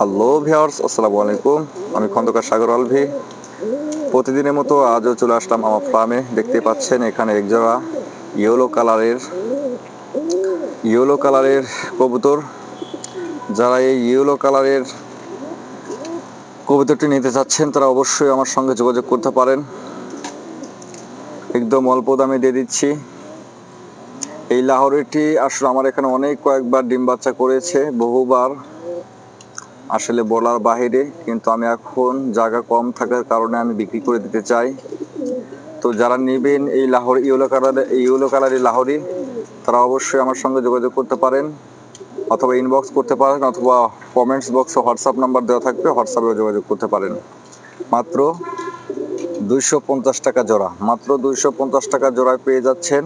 Hello viewers আসসালামু আলাইকুম আমি খন্দকার সাগর আলভি। প্রতিদিনের মতো আজও চলে আসলাম আমার ফার্মে দেখতে পাচ্ছেন, এখানে একজোড়া ইয়েলো কালারের ইয়েলো কালারের কবুতর। যারা এই ইয়েলো কালারের কবুতরটি নিতে চাচ্ছেন, তারা অবশ্যই আমার সঙ্গে যোগাযোগ করতে পারেন। একদম অল্প দামে দিয়ে দিচ্ছি। এই লাহোরিটি আসলে আমার এখানে অনেক কয়েকবার ডিম বাচ্চা করেছে, বহুবার। আসলে বলার বাহিরে, কিন্তু আমি এখন জায়গা কম থাকার কারণে আমি বিক্রি করে দিতে চাই। তো যারা নেবেন এই লাহোর ইউলো কালার ইউলো কালারের লাহোরি, তারা অবশ্যই আমার সঙ্গে যোগাযোগ করতে পারেন, অথবা ইনবক্স করতে পারেন, অথবা কমেন্টস বক্সে হোয়াটসঅ্যাপ নাম্বার দেওয়া থাকবে হোয়াটসঅ্যাপেও যোগাযোগ করতে পারেন। মাত্র দুইশো পঞ্চাশ টাকা জোড়া। মাত্র দুইশো পঞ্চাশ টাকা জোড়ায় পেয়ে যাচ্ছেন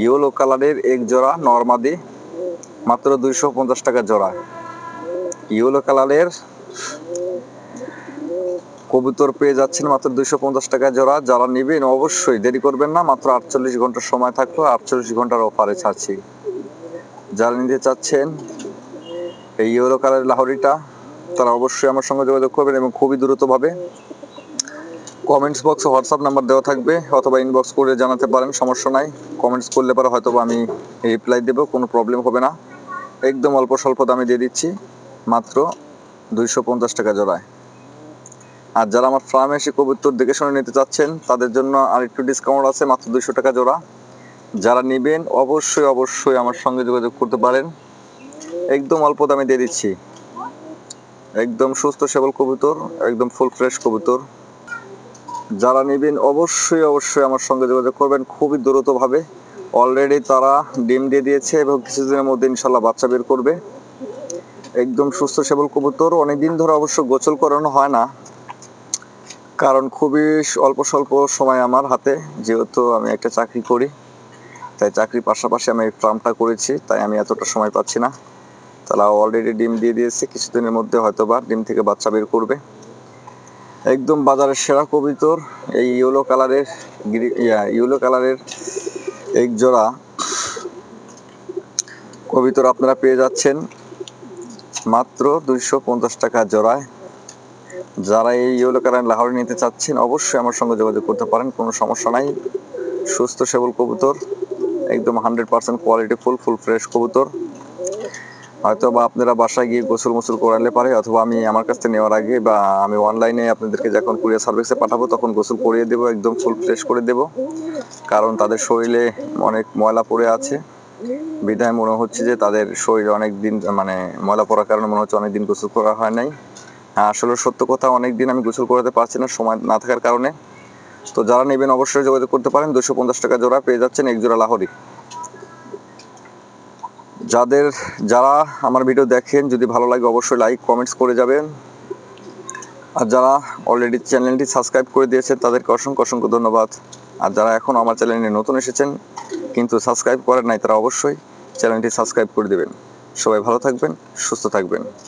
ইয়েলো কালারের এক জোড়া নর্মাদি। মাত্র দুইশো পঞ্চাশ টাকা জোড়া। ইয়েলো কালারের কবুতর পেয়ে যাচ্ছেন মাত্র দুইশো পঞ্চাশ টাকা জোড়া। যারা নেবেন অবশ্যই দেরি করবেন না, মাত্র আটচল্লিশ ঘণ্টার সময় থাকল, আটচল্লিশ ঘণ্টার অফারে ছাড়ছি। যারা নিতে চাচ্ছেন এই ইয়েলো কালারের লাহরিটা, তারা অবশ্যই আমার সঙ্গে যোগাযোগ করবেন এবং খুবই দ্রুতভাবে কমেন্টস বক্সে হোয়াটসঅ্যাপ নাম্বার দেওয়া থাকবে অথবা ইনবক্স করে জানাতে পারেন, সমস্যা নাই। কমেন্টস করলে পরে হয়তো আমি রিপ্লাই দেবো, কোনো প্রবলেম হবে না। একদম অল্প স্বল্প দামে দিয়ে দিচ্ছি। মাত্র দুইশো পঞ্চাশ টাকা জোড়ায়। আর যারা আমার ফার্মে এসে কবুতর দেখে শুনে নিতে চাচ্ছেন, তাদের জন্য আর একটু ডিসকাউন্ট আছে, মাত্র দুইশো টাকা জোড়া। যারা নেবেন, অবশ্যই অবশ্যই আমার সঙ্গে যোগাযোগ করতে পারেন। একদম অল্প দামে দিয়ে দিচ্ছি। একদম সুস্থ সবল কবুতর, একদম ফুল ফ্রেশ কবুতর। যারা নেবেন, অবশ্যই অবশ্যই আমার সঙ্গে যোগাযোগ করবেন খুবই দ্রুতভাবে। অলরেডি তারা ডিম দিয়ে দিয়েছে এবং কিছুদিনের মধ্যে ইনশাল্লাহ বাচ্চা বের করবে। একদম সুস্থ সবল কবুতর। অনেকদিন ধরে অবশ্য গোসল করানো হয় না। কারণ খুবই অল্প স্বল্প সময় আমার হাতে। যেহেতু আমি একটা চাকরি করি, তাই চাকরির পাশাপাশি আমি ফার্মটা করেছি, তাই আমি এতটা সময় পাচ্ছি না। তারা অলরেডি ডিম দিয়ে দিয়েছে, কিছুদিনের মধ্যে হয়তো বা ডিম থেকে বাচ্চা বের করবে। একদম বাজারের সেরা কবিতর, এই ইয়েলো কালারের ইয়েলো কালারের এক জোড়া কবিতর আপনারা পেয়ে যাচ্ছেন। মাত্র দুইশো পঞ্চাশ টাকা জোড়ায়। যারা এই ইয়েলো কালার লাহোরি নিতে চাচ্ছেন, অবশ্যই আমার সঙ্গে যোগাযোগ করতে পারেন, কোনো সমস্যা নাই। সুস্থ সেবল কবুতর, একদম hundred percent quality full full fresh কবুতর। হয়তো বা আপনারা বাসায় গিয়ে গোসল মোসল করালে পারে, অথবা আমি আমার কাছ থেকে নেওয়ার আগে বা আমি অনলাইনে আপনাদেরকে যখন কুরিয়ার সার্ভিসে পাঠাবো, তখন গোসল করিয়ে দেবো, একদম ফুল ফ্রেশ করে দেবো। কারণ তাদের শরীরে অনেক ময়লা পড়ে আছে। বিধায় মনে হচ্ছে যে তাদের শরীরে অনেক দিন মানে ময়লা পড়ার কারণে মনে হচ্ছে অনেক দিন গোসল করা হয় নাই। হ্যাঁ আসলে সত্য কথা অনেক দিন আমি গোসল করাতে পারছি না, সময় না থাকার কারণে। তো যারা নেবেন অবশ্যই যোগাযোগ করতে পারেন দুশো পঞ্চাশ টাকা জোড়া পেয়ে যাচ্ছেন এক জোড়া লাহরি। যাদের, যারা আমার ভিডিও দেখেন, যদি ভালো লাগে অবশ্যই লাইক কমেন্টস করে যাবেন। আর যারা অলরেডি চ্যানেলটি সাবস্ক্রাইব করে দিয়েছে তাদেরকে অসংখ্য অসংখ্য ধন্যবাদ। আর যারা এখন আমার চ্যানেলে নতুন এসেছেন কিন্তু সাবস্ক্রাইব করেন নাই তারা অবশ্যই চ্যানেলটি সাবস্ক্রাইব করে দেবেন। সবাই ভালো থাকবেন, সুস্থ থাকবেন।